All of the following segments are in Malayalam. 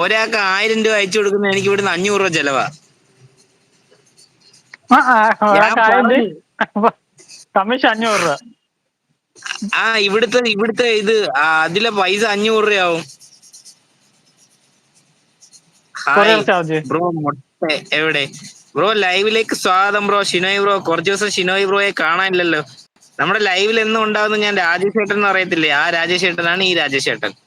ഒരാൾക്ക് ആയിരം രൂപ അയച്ചു കൊടുക്കുന്ന എനിക്ക് ഇവിടുന്ന് അഞ്ഞൂറ് രൂപ ചെലവാ. കമ്മീഷൻ അഞ്ഞൂറ് രൂപ. ആ ഇവിടുത്തെ ഇവിടുത്തെ ഇത് അതിലെ പൈസ അഞ്ഞൂറ് രൂപയാവും. ബ്രോ മൊട്ട എവിടെ? ബ്രോ ലൈവിലേക്ക് സ്വാഗതം ബ്രോ. ഷിനോയ് ബ്രോ കുറച്ച് ദിവസം ഷിനോയ് ബ്രോയെ കാണാനില്ലല്ലോ. നമ്മുടെ ലൈവിൽ എന്നും ഉണ്ടാവുന്ന ഞാൻ രാജേഷ് ഏട്ടൻ എന്ന് അറിയത്തില്ലേ? ആ രാജേഷ് ഏട്ടനാണ് ഈ രാജേഷ് ഏട്ടൻ അതാ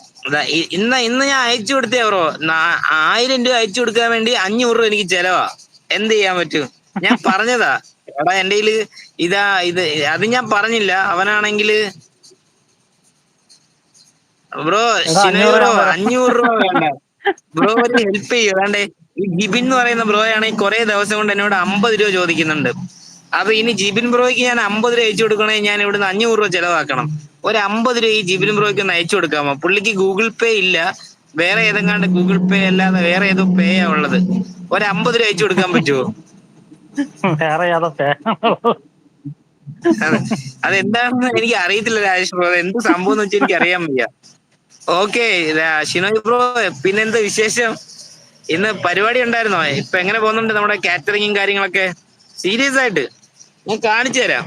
ഇ- ഇന്ന് ഇന്ന് ഞാൻ അയച്ചു കൊടുത്തേ ബ്രോ. ആയിരം രൂപ അയച്ചു കൊടുക്കാൻ വേണ്ടി അഞ്ഞൂറ് രൂപ എനിക്ക് ചെലവാ. എന്ത് ചെയ്യാൻ പറ്റും? ഞാൻ പറഞ്ഞതാ. എടാ എന്റെ കയ്യിൽ ഇതാ ഇത് അത് ഞാൻ പറഞ്ഞില്ല. അവനാണെങ്കിൽ ബ്രോ ബ്രോ. അഞ്ഞൂറ് രൂപ വേണ്ട. ബ്രോ ഒരു ഹെൽപ്പ് ചെയ്യൂ. വേണ്ടേ ഈ ജിബിൻ എന്ന് പറയുന്ന ബ്രോ ആണെങ്കിൽ കുറെ ദിവസം കൊണ്ട് എന്നോട് അമ്പത് രൂപ ചോദിക്കുന്നുണ്ട്. അപ്പൊ ഇനി ജിബിൻ ബ്രോയ്ക്ക് ഞാൻ അമ്പത് രൂപ അയച്ചു കൊടുക്കണേ ഞാൻ ഇവിടുന്ന് അഞ്ഞൂറ് രൂപ ചെലവാക്കണം. ഒരു അമ്പത് രൂപ ഈ ജിബിൻ ബ്രോയ്ക്ക് ഒന്ന് അയച്ചു കൊടുക്കാമോ? പുള്ളിക്ക് ഗൂഗിൾ പേ ഇല്ല. വേറെ ഏതെങ്ങാണ്ട് ഗൂഗിൾ പേ അല്ലാതെ വേറെ ഏതോ പേ ആ ഉള്ളത്. ഒരു അമ്പത് രൂപ അയച്ചു കൊടുക്കാൻ പറ്റുമോ വേറെ ഏതോ പേ അതെന്താണെന്ന് എനിക്ക് അറിയത്തില്ല രാജേഷ് ബ്രോ. എന്ത് സംഭവം എന്ന് വെച്ചാൽ എനിക്ക് അറിയാൻ വയ്യ. ഓക്കെ ഷിനോയ് ബ്രോ പിന്നെന്ത് വിശേഷം? ഇന്ന് പരിപാടി ഉണ്ടായിരുന്നോ? ഇപ്പൊ എങ്ങനെ പോകുന്നുണ്ട് നമ്മുടെ കാറ്ററിങ്ങും കാര്യങ്ങളൊക്കെ? സീരിയസ് ആയിട്ട്. ഞാൻ കാണിച്ചു തരാം.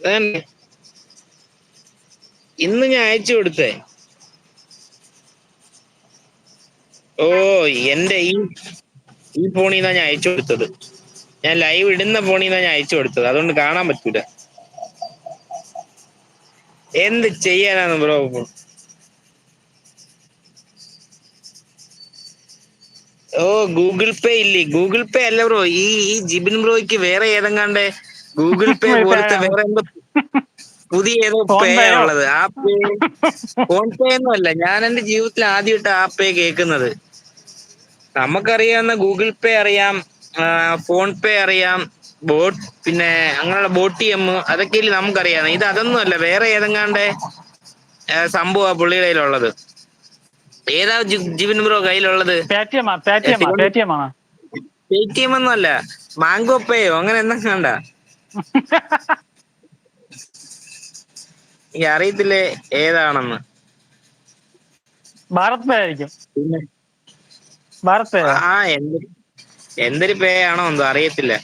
അതന്നെ. ഇന്ന് ഞാൻ അയച്ചു കൊടുത്തേ. ഓ എന്റെ ഈ ഈ ഫോണിൽ നിന്നാ ഞാൻ അയച്ചു കൊടുത്തത്. ഞാൻ ലൈവ് ഇടുന്ന ഫോണിൽ നിന്നാ ഞാൻ അയച്ചു കൊടുത്തത്. അതുകൊണ്ട് കാണാൻ പറ്റൂല. എന്ത് ചെയ്യാനാണ് ബ്രോ? ഓ ഗൂഗിൾ പേ ഇല്ലേ? ഗൂഗിൾ പേ അല്ല ബ്രോ. ഈ ഈ ജിബിൻ ബ്രോയ്ക്ക് വേറെ ഏതെങ്ങാണ്ട് ഗൂഗിൾ പേ പോലത്തെ വേറെ എന്തോ പുതിയ ഏതോ പേ ഉള്ളത് ആ പേ ഫോൺ പേ ഒന്നും അല്ല. ഞാൻ എന്റെ ജീവിതത്തിൽ ആദ്യമായിട്ട് ആ പേ കേൾക്കുന്നത്. നമുക്കറിയാവുന്ന ഗൂഗിൾ പേ അറിയാം ഫോൺ പേ അറിയാം ബോട്ട് പിന്നെ അങ്ങനെയുള്ള ബോട്ടി എം അതൊക്കെ നമുക്കറിയാം. ഇത് അതൊന്നും അല്ല. വേറെ ഏതെങ്ങാണ്ട് സംഭവ പുള്ളിയുടെ കയ്യിലുള്ളത്. ഏതാ ജീവൻ ജിബിൻ ബ്രോ കയ്യിലുള്ളത്? പേടിഎം ഒന്നും അല്ല. മാംഗോ പേയോ അങ്ങനെ എന്തെങ്കിലും കണ്ട ഈ അറിയത്തില്ലേ ഏതാണെന്ന്? ഭാരത് പേ ആയിരിക്കും. ഭാരത് പേ ആ എന്തൊരു എന്തൊരു പേ ആണോ എന്തോ അറിയത്തില്ല.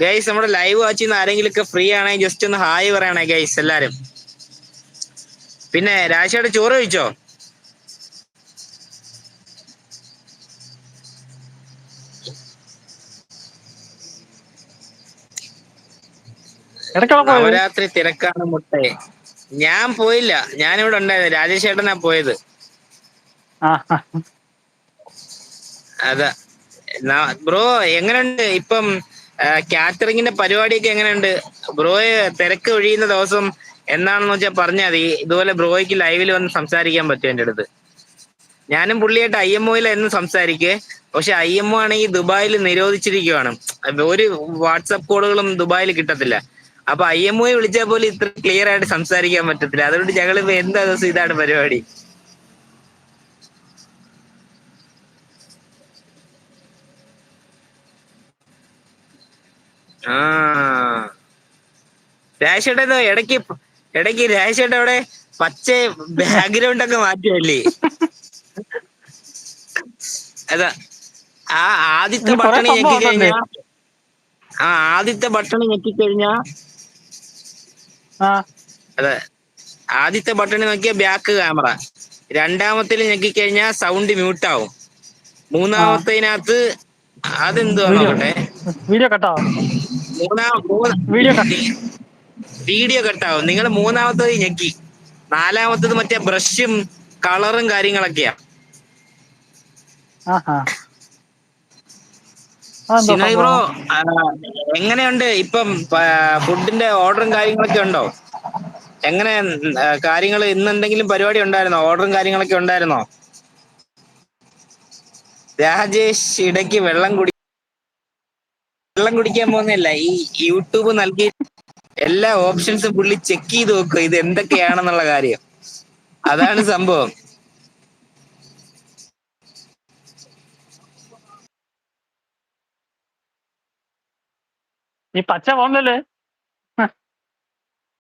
ഗൈസ് നമ്മുടെ ലൈവ് വാച്ച് ചെയ്യുന്ന ആരെങ്കിലും ഒക്കെ ഫ്രീ ആണെങ്കിൽ ജസ്റ്റ് ഒന്ന് ഹായ് പറയണേ ഗൈസ് എല്ലാരും പിന്നെ രാശിയുടെ ചോറ് കഴിച്ചോ? നവരാത്രി തിരക്കാണ് മുട്ടേ. ഞാൻ പോയില്ല. ഞാനിവിടെ ഉണ്ടായിരുന്നു രാജേഷ് ചേട്ടനാ പോയത്. അതാ. ബ്രോ എങ്ങനെയുണ്ട്? ഇപ്പം കാറ്ററിങ്ങിന്റെ പരിപാടിയൊക്കെ എങ്ങനെയുണ്ട്? ബ്രോയെ തിരക്ക് ഒഴിയുന്ന ദിവസം എന്നാണെന്ന് വെച്ചാൽ പറഞ്ഞാൽ മതി. ഇതുപോലെ ബ്രോയ്ക്ക് ലൈവിൽ വന്ന് സംസാരിക്കാൻ പറ്റും എന്റെ അടുത്ത്. ഞാനും പുള്ളിയായിട്ട് ഐ എം ഒയിൽ എന്ന് സംസാരിക്കേ. പക്ഷെ ഐ എം ഒ ആണെങ്കിൽ ദുബായിൽ നിരോധിച്ചിരിക്കുവാണ്. ഒരു വാട്സപ്പ് കോളുകളും ദുബായിൽ കിട്ടത്തില്ല. അപ്പൊ ഐ എം ഒയെ വിളിച്ചാൽ പോലും ഇത്ര ക്ലിയർ ആയിട്ട് സംസാരിക്കാൻ പറ്റത്തില്ല. അതുകൊണ്ട് ഞങ്ങൾ ഇപ്പൊ എന്താ ദിവസം ഇതാണ് പരിപാടി? ആ. ഇടയ്ക്ക് ഇടയ്ക്ക് രാശേട്ട അവിടെ പച്ച ബാക്ക്ഗ്രൗണ്ട് ഒക്കെ മാറ്റിയല്ലേ അതാ ആ ആദ്യത്തെ ഭക്ഷണം ബട്ടൺ ഞെക്കി കഴിഞ്ഞ ആ ആദ്യത്തെ ബട്ടൺ ഞെക്കി കഴിഞ്ഞാ ആ അതെ. ആദ്യത്തെ ബട്ടൺ നോക്കിയാൽ ബാക്ക് ക്യാമറ രണ്ടാമത്തിൽ ഞെക്കി കഴിഞ്ഞാൽ സൗണ്ട് മ്യൂട്ട് ആവും. മൂന്നാമത്തതിനകത്ത് അതെന്തുവാ വീഡിയോ നോക്കട്ടെ? വീഡിയോ മൂന്നാം വീഡിയോ കട്ട് വീഡിയോ കട്ടാവും നിങ്ങൾ മൂന്നാമത്തത് ഞെക്കി. നാലാമത്തത് മറ്റേ ബ്രഷും കളറും കാര്യങ്ങളൊക്കെയാ. അതെന്തോ ബ്രോ? എങ്ങനെയുണ്ട് ഇപ്പം ഫുഡിന്റെ ഓർഡറും കാര്യങ്ങളൊക്കെ ഉണ്ടോ? എങ്ങനെ കാര്യങ്ങൾ ഇന്ന് എന്തെങ്കിലും പരിപാടി ഉണ്ടായിരുന്നോ? ഓർഡറും കാര്യങ്ങളൊക്കെ ഉണ്ടായിരുന്നോ? രാജേഷ് ഇടയ്ക്ക് വെള്ളം കുടി വെള്ളം കുടിക്കാൻ പോകുന്നില്ല. ഈ യൂട്യൂബ് നൽകി എല്ലാ ഓപ്ഷൻസും പുള്ളി ചെക്ക് ചെയ്ത് നോക്കുക ഇത് എന്തൊക്കെയാണെന്നുള്ള കാര്യം. അതാണ് സംഭവം. ഈ പച്ച ഫോണിലല്ലേ